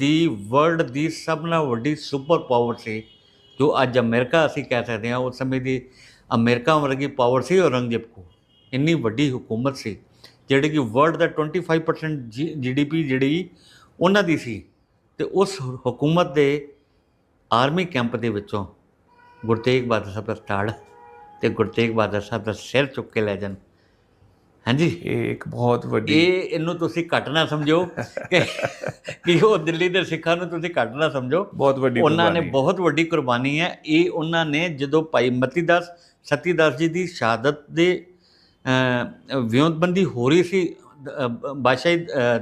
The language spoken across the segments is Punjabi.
ਦੀ ਵਰਲਡ ਦੀ ਸਭ ਨਾਲ ਵੱਡੀ ਸੁਪਰ ਪਾਵਰ ਸੀ, ਜੋ ਅੱਜ ਅਮਰੀਕਾ ਅਸੀਂ ਕਹਿ ਸਕਦੇ ਹਾਂ, ਉਸ ਸਮੇਂ ਦੀ ਅਮਰੀਕਾ ਵਰਗੀ ਪਾਵਰ ਸੀ ਔਰੰਗਜ਼ੇਬ ਕੋ ਇੰਨੀ ਵੱਡੀ ਹਕੂਮਤ ਸੀ, ਜਿਹੜੀ ਕਿ ਵਰਲਡ ਦਾ 25% ਜੀਡੀਪੀ ਜਿਹੜੀ ਉਹਨਾਂ ਦੀ ਸੀ। ਤੇ ਉਸ ਹਕੂਮਤ ਦੇ ਆਰਮੀ ਕੈਂਪ ਦੇ ਵਿੱਚੋਂ ਗੁਰੂ ਤੇਗ ਬਹਾਦਰ ਸਾਹਿਬ ਦਾ ਤਾੜ ਤੇ ਗੁਰੂ ਤੇਗ ਬਹਾਦਰ ਸਾਹਿਬ ਦਾ ਸਿਰ ਚੁੱਕ ਕੇ ਲੈ ਜਾਣ। ਹਾਂਜੀ। ਇਹ ਇੱਕ ਬਹੁਤ ਵੱਡੀ ਇਹ ਇਹਨੂੰ ਤੁਸੀਂ ਘੱਟ ਨਾ ਸਮਝੋ ਕਿ ਕਿ ਉਹ ਦਿੱਲੀ ਦੇ ਸਿੱਖਾਂ ਨੂੰ ਤੁਸੀਂ ਘੱਟ ਨਾ ਸਮਝੋ। ਬਹੁਤ ਵੱਡੀ ਉਹਨਾਂ ਨੇ। ਬਹੁਤ ਵੱਡੀ ਕੁਰਬਾਨੀ ਹੈ। ਇਹ ਉਹਨਾਂ ਨੇ ਜਦੋਂ ਭਾਈ ਮਤੀਦਾਸ ਸਤੀਦਾਸ ਜੀ ਦੀ ਸ਼ਹਾਦਤ ਦੇ ਵਿਉਂਤਬੰਦੀ ਹੋ ਰਹੀ ਸੀ ਬਾਦਸ਼ਾਹੀ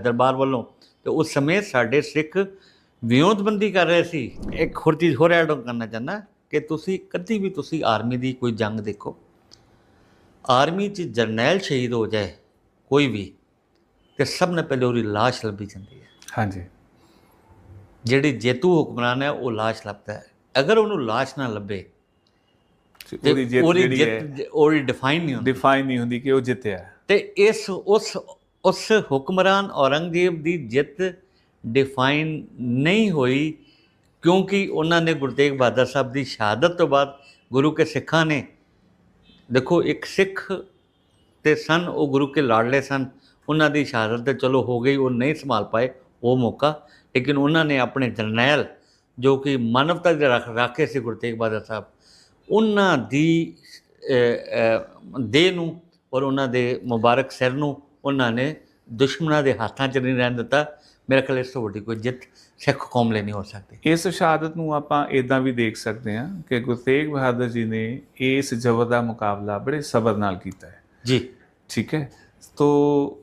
ਦਰਬਾਰ ਵੱਲੋਂ ਤੇ ਉਸ ਸਮੇਂ ਸਾਡੇ ਸਿੱਖ ਵਿਉਂਤਬੰਦੀ ਕਰ ਰਹੇ ਸੀ। ਇੱਕ ਹੋਰ ਚੀਜ਼ ਹੋਰ ਐਡ ਕਰਨਾ ਚਾਹੁੰਦਾ ਕਿ ਤੁਸੀਂ ਕਦੀ ਵੀ ਤੁਸੀਂ ਆਰਮੀ ਦੀ ਕੋਈ ਜੰਗ ਦੇਖੋ। ਆਰਮੀ 'ਚ ਜਰਨੈਲ ਸ਼ਹੀਦ ਹੋ ਜਾਏ ਕੋਈ ਵੀ ਤੇ ਸਭ ਤੋਂ ਪਹਿਲੇ ਉਹਦੀ ਲਾਸ਼ ਲੱਭੀ ਜਾਂਦੀ ਹੈ। ਹਾਂਜੀ। ਜਿਹੜੀ ਜੇਤੂ ਹੁਕਮਰਾਨ ਹੈ ਉਹ ਲਾਸ਼ ਲੱਭਦਾ ਹੈ। ਅਗਰ ਉਹਨੂੰ ਲਾਸ਼ ਨਾ ਲੱਭੇ ਉਹਦੀ ਜਿੱਤ ਉਹਦੀ ਜਿਹੜੀ ਹੈ ਜਿੱਤ ਉਹਦੀ ਡਿਫਾਈਨ ਨਹੀਂ ਹੁੰਦੀ। ਡਿਫਾਈਨ ਨਹੀਂ ਹੁੰਦੀ ਕਿ ਉਹ ਜਿੱਤਿਆ। ਤੇ ਇਸ ਉਸ ਉਸ ਹੁਕਮਰਾਨ ਔਰੰਗਜ਼ੇਬ ਦੀ ਜਿੱਤ ਡਿਫਾਈਨ ਨਹੀਂ ਹੋਈ ਕਿਉਂਕਿ ਉਹਨਾਂ ਨੇ ਗੁਰੂ ਤੇਗ ਬਹਾਦਰ ਸਾਹਿਬ ਦੀ ਸ਼ਹਾਦਤ ਤੋਂ ਬਾਅਦ ਗੁਰੂ ਕੇ ਸਿੱਖਾਂ ਨੇ ਦੇਖੋ ਇੱਕ ਸਿੱਖ ਤੇ ਸਨ ਉਹ ਗੁਰੂ ਕੇ ਲਾਡਲੇ ਸਨ। ਉਹਨਾਂ ਦੀ ਸ਼ਹਾਦਤ ਤੇ ਚਲੋ ਹੋ ਗਈ ਉਹ ਨਹੀਂ ਸੰਭਾਲ ਪਾਏ ਉਹ ਮੌਕਾ। ਲੇਕਿਨ ਉਹਨਾਂ ਨੇ ਆਪਣੇ ਜਰਨੈਲ ਜੋ ਕਿ ਮਾਨਵਤਾ ਦੇ ਰੱਖ ਰਾਖੇ ਸੀ ਗੁਰੂ ਤੇਗ ਬਹਾਦਰ ਸਾਹਿਬ ਉਹਨਾਂ ਦੀ ਅ, ਦੇਹ ਨੂੰ ਔਰ ਉਹਨਾਂ ਦੇ ਮੁਬਾਰਕ ਸਿਰ ਨੂੰ ਉਹਨਾਂ ਨੇ ਦੁਸ਼ਮਣਾਂ ਦੇ ਹੱਥਾਂ 'ਚ ਨਹੀਂ ਰਹਿਣ ਦਿੱਤਾ। ਮੇਰੇ ਖਿਆਲ ਇਸ ਤੋਂ ਵੱਡੀ ਕੋਈ ਜਿੱਤ ਸਿੱਖ ਕੌਮ ਲਈ ਨਹੀਂ ਹੋ ਸਕਦੀ। ਇਸ ਸ਼ਹਾਦਤ ਨੂੰ ਆਪਾਂ ਇਦਾਂ ਵੀ ਦੇਖ ਸਕਦੇ ਹਾਂ ਕਿ ਗੁਰੂ ਤੇਗ ਬਹਾਦਰ ਜੀ ਨੇ ਇਸ ਜ਼ਬਰ ਦਾ ਮੁਕਾਬਲਾ ਬੜੇ ਸਬਰ ਨਾਲ ਕੀਤਾ ਹੈ। ਜੀ। ਠੀਕ ਹੈ। ਤੋ